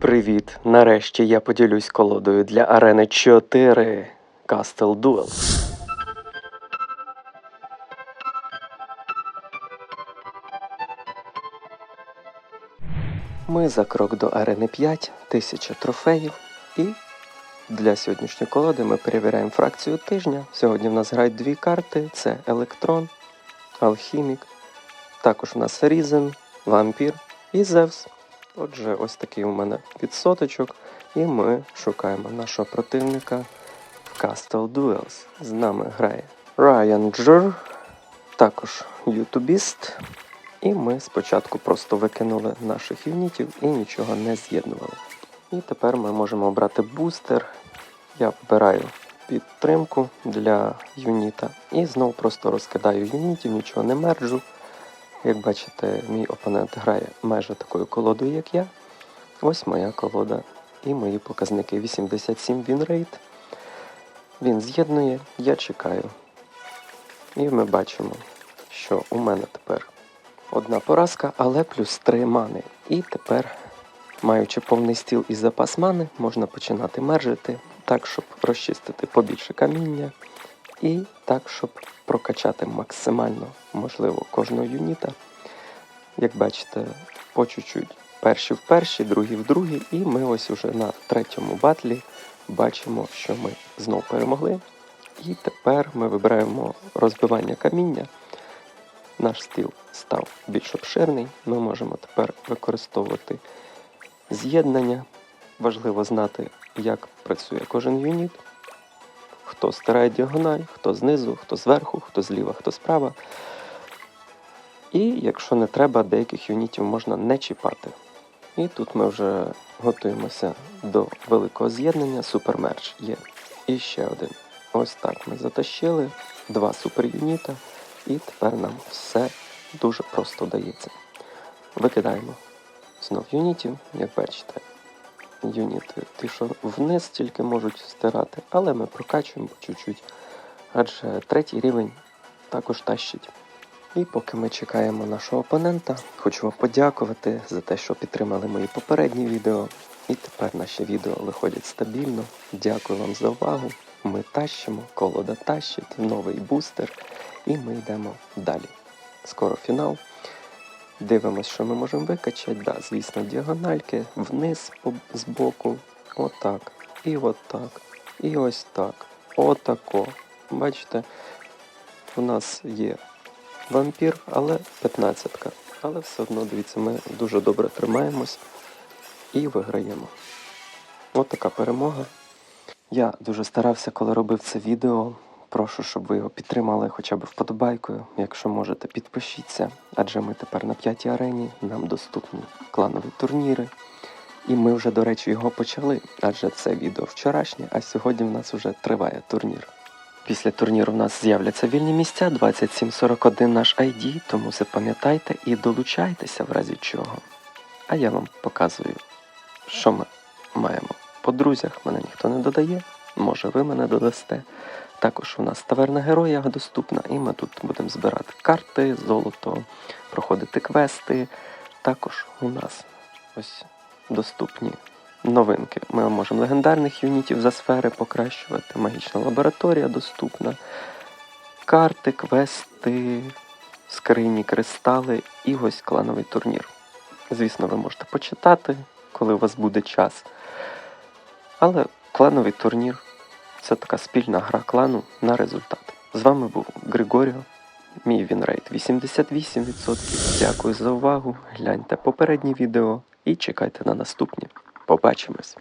Привіт! Нарешті я поділюсь колодою для арени 4 Castle Duel. Ми за крок до арени 5, 1000 трофеїв. І для сьогоднішньої колоди ми перевіряємо фракцію тижня. Сьогодні в нас грають дві карти: це Електрон, Алхімік. Також у нас Різен, Вампір і Зевс. Отже, ось такий у мене відсоточок. І ми шукаємо нашого противника в Castle Duels. З нами грає Райан Джер, також ютубіст. І ми спочатку просто викинули наших юнітів і нічого не з'єднували. І тепер ми можемо обрати бустер. Я вибираю підтримку для юніта. І знову просто розкидаю юнітів, нічого не мерджу. Як бачите, мій опонент грає майже такою колодою, як я. Ось моя колода і мої показники 87 вінрейт. Він з'єднує, я чекаю. І ми бачимо, що у мене тепер одна поразка, але плюс 3 мани. І тепер, маючи повний стіл і запас мани, можна починати мержити так, щоб розчистити побільше каміння. І так, щоб прокачати максимально можливо кожного юніта. Як бачите, по чуть-чуть. Перші в перші, другі в другі, і ми ось уже на третьому батлі бачимо, що ми знов перемогли. І тепер ми вибираємо розбивання каміння. Наш стіл став більш обширний. Ми можемо тепер використовувати з'єднання. Важливо знати, як працює кожен юніт. Хто стирає діагональ, хто знизу, хто зверху, хто зліва, хто справа. І якщо не треба, деяких юнітів можна не чіпати. І тут ми вже готуємося до великого з'єднання. Супермерч є. І ще один. Ось так ми затащили два суперюніта, і тепер нам все дуже просто вдається. Викидаємо знов юнітів, як бачите, юніти ті, що вниз тільки можуть стирати, але ми прокачуємо по чуть-чуть, адже третій рівень також тащить. І поки ми чекаємо нашого опонента, хочу вам подякувати за те, що підтримали мої попередні відео. І тепер наші відео виходять стабільно. Дякую вам за увагу. Ми тащимо, колода тащить, новий бустер, і ми йдемо далі. Скоро фінал. Дивимось, що ми можемо викачати. Да, звісно, діагональки, вниз по, збоку, отак, і отак, і ось так. Отако. Бачите, у нас є вампір, але 15-ка. Але все одно, дивіться, ми дуже добре тримаємось і виграємо. От така перемога. Я дуже старався, коли робив це відео. Прошу, щоб ви його підтримали хоча б вподобайкою. Якщо можете, підпишіться, адже ми тепер на п'ятій арені, нам доступні кланові турніри. І ми вже, до речі, його почали, адже це відео вчорашнє, а сьогодні в нас вже триває турнір. Після турніру в нас з'являться вільні місця 2741 наш ID, тому запам'ятайте і долучайтеся в разі чого. А я вам показую, що ми маємо. По друзях мене ніхто не додає, може ви мене додасте. Також у нас таверна героя доступна, і ми тут будемо збирати карти, золото, проходити квести. Також у нас ось доступні новинки. Ми можемо легендарних юнітів за сфери покращувати, магічна лабораторія доступна, карти, квести, скрині, кристали і ось клановий турнір. Звісно, ви можете почитати, коли у вас буде час. Але клановий турнір це така спільна гра клану на результат. З вами був Григоріо. Мій вінрейт 88%. Дякую за увагу. Гляньте попередні відео і чекайте на наступні. Побачимось!